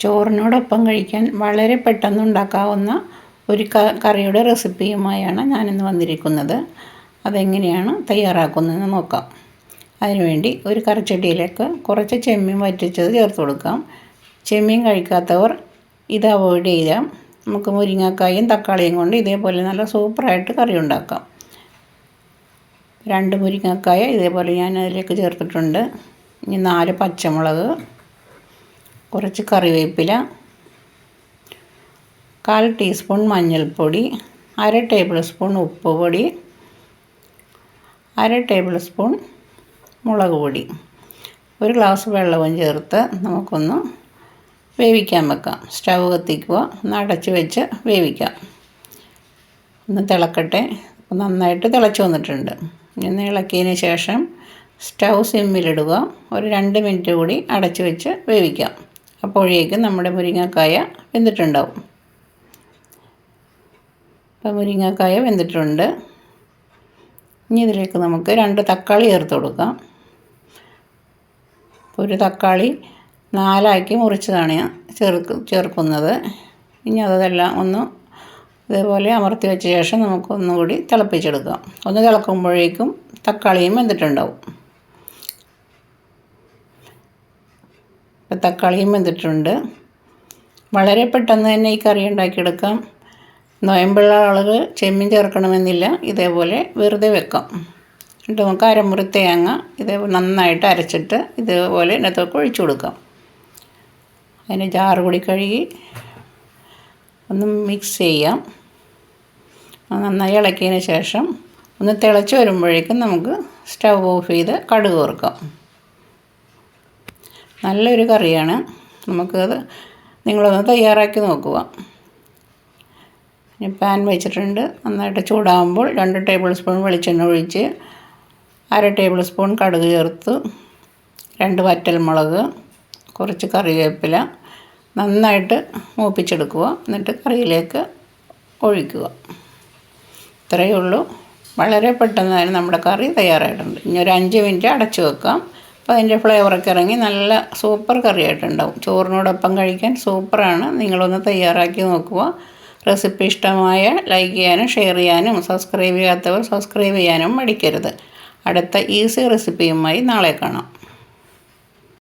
ചോറിനോടൊപ്പം കഴിക്കാൻ വളരെ പെട്ടെന്ന് ഉണ്ടാക്കാവുന്ന ഒരു കറിയുടെ റെസിപ്പിയുമായാണ് ഞാനിന്ന് വന്നിരിക്കുന്നത്. അതെങ്ങനെയാണ് തയ്യാറാക്കുന്നതെന്ന് നോക്കാം. അതിനുവേണ്ടി ഒരു കറിച്ചട്ടിയിലേക്ക് കുറച്ച് ചെമ്മീൻ വറ്റിച്ചത് ചേർത്ത് കൊടുക്കാം. ചെമ്മീൻ കഴിക്കാത്തവർ ഇത് അവോയ്ഡ് ചെയ്യാം. നമുക്ക് മുരിങ്ങക്കായും തക്കാളിയും കൊണ്ട് ഇതേപോലെ നല്ല സൂപ്പറായിട്ട് കറി ഉണ്ടാക്കാം. രണ്ട് മുരിങ്ങക്കായ ഇതേപോലെ ഞാൻ അതിലേക്ക് ചേർത്തിട്ടുണ്ട്. ഇനി നാല് പച്ചമുളക് കുറച്ച് കറിവേപ്പില കാൽ ടീസ്പൂൺ മഞ്ഞൾപ്പൊടി അര ടേബിൾ സ്പൂൺ ഉപ്പ് പൊടി അര ടേബിൾ സ്പൂൺ മുളക് പൊടി. ഒരു ഗ്ലാസ് വെള്ളവും ചേർത്ത് നമുക്കൊന്ന് വേവിക്കാൻ വെക്കാം. സ്റ്റവ് കത്തിക്കുക ഒന്ന് അടച്ച് വെച്ച് വേവിക്കാം. ഒന്ന് തിളക്കട്ടെ. നന്നായിട്ട് തിളച്ച് വന്നിട്ടുണ്ട്. ഇന്ന് ഇളക്കിയതിന് ശേഷം സ്റ്റൗ സിമ്മിലിടുക. ഒരു രണ്ട് മിനിറ്റ് കൂടി അടച്ച് വെച്ച് വേവിക്കാം. അപ്പോഴേക്കും നമ്മുടെ മുരിങ്ങക്കായ വെന്തിട്ടുണ്ടാവും. അപ്പോൾ മുരിങ്ങക്കായ വെന്തിട്ടുണ്ട്. ഇനി ഇതിലേക്ക് നമുക്ക് രണ്ട് തക്കാളി ചേർത്ത് കൊടുക്കാം. ഒരു തക്കാളി നാലാക്കി മുറിച്ചതാണ് ഞാൻ ചേർക്ക് ചേർക്കുന്നത്. ഇനി അതെല്ലാം ഒന്ന് ഇതേപോലെ അമർത്തി വെച്ച ശേഷം നമുക്ക് ഒന്നുകൂടി തിളപ്പിച്ചെടുക്കാം. ഒന്ന് തിളക്കുമ്പോഴേക്കും തക്കാളിയും വെന്തിട്ടുണ്ടാവും. ഇപ്പം തക്കാളിയും വെന്തിട്ടുണ്ട്. വളരെ പെട്ടെന്ന് തന്നെ ഈ കറി ഉണ്ടാക്കിയെടുക്കാം. നോയമ്പുള്ള ആളുകൾ ചെമ്മീൻ ചേർക്കണമെന്നില്ല. ഇതേപോലെ വെറുതെ വെക്കാം. എന്നിട്ട് നമുക്ക് അരമുറി തേങ്ങ ഇതേപോലെ നന്നായിട്ട് അരച്ചിട്ട് ഇതേപോലെ ഇതിനകത്തൊക്കെ ഒഴിച്ചു കൊടുക്കാം. അതിന് ജാറ് കൂടി കഴുകി ഒന്ന് മിക്സ് ചെയ്യാം. നന്നായി ഇളക്കിയതിന് ശേഷം ഒന്ന് തിളച്ച് വരുമ്പോഴേക്കും നമുക്ക് സ്റ്റവ് ഓഫ് ചെയ്ത് കടുക് ഓർക്കാം നല്ലൊരു കറിയാണ്. നമുക്കത് നിങ്ങളൊന്ന് തയ്യാറാക്കി നോക്കുക. ഞാൻ പാൻ വെച്ചിട്ടുണ്ട്. നന്നായിട്ട് ചൂടാകുമ്പോൾ രണ്ട് ടേബിൾ സ്പൂൺ വെളിച്ചെണ്ണ ഒഴിച്ച് അര ടേബിൾ സ്പൂൺ കടുക് ചേർത്ത് രണ്ട് വറ്റൽമുളക് കുറച്ച് കറിവേപ്പില നന്നായിട്ട് മൂപ്പിച്ചെടുക്കുക. എന്നിട്ട് കറിയിലേക്ക് ഒഴിക്കുക. ഇത്രയേ ഉള്ളൂ. വളരെ പെട്ടെന്ന് തന്നെ നമ്മുടെ കറി തയ്യാറായിട്ടുണ്ട്. ഇനി ഒരു അഞ്ച് മിനിറ്റ് അടച്ചു വെക്കാം. അപ്പോൾ അതിന്റെ ഫ്ലേവറൊക്കെ ഇറങ്ങി നല്ല സൂപ്പർ കറിയായിട്ടുണ്ടാവും. ചോറിനോടൊപ്പം കഴിക്കാൻ സൂപ്പറാണ് നിങ്ങളൊന്ന് തയ്യാറാക്കി നോക്കുക. റെസിപ്പി ഇഷ്ടമായ ലൈക്ക് ചെയ്യാനും ഷെയർ ചെയ്യാനും സബ്സ്ക്രൈബ് ചെയ്യാത്തവർ സബ്സ്ക്രൈബ് ചെയ്യാനും മടിക്കരുത്. അടുത്ത ഈസി റെസിപ്പിയുമായി നാളെ കാണാം.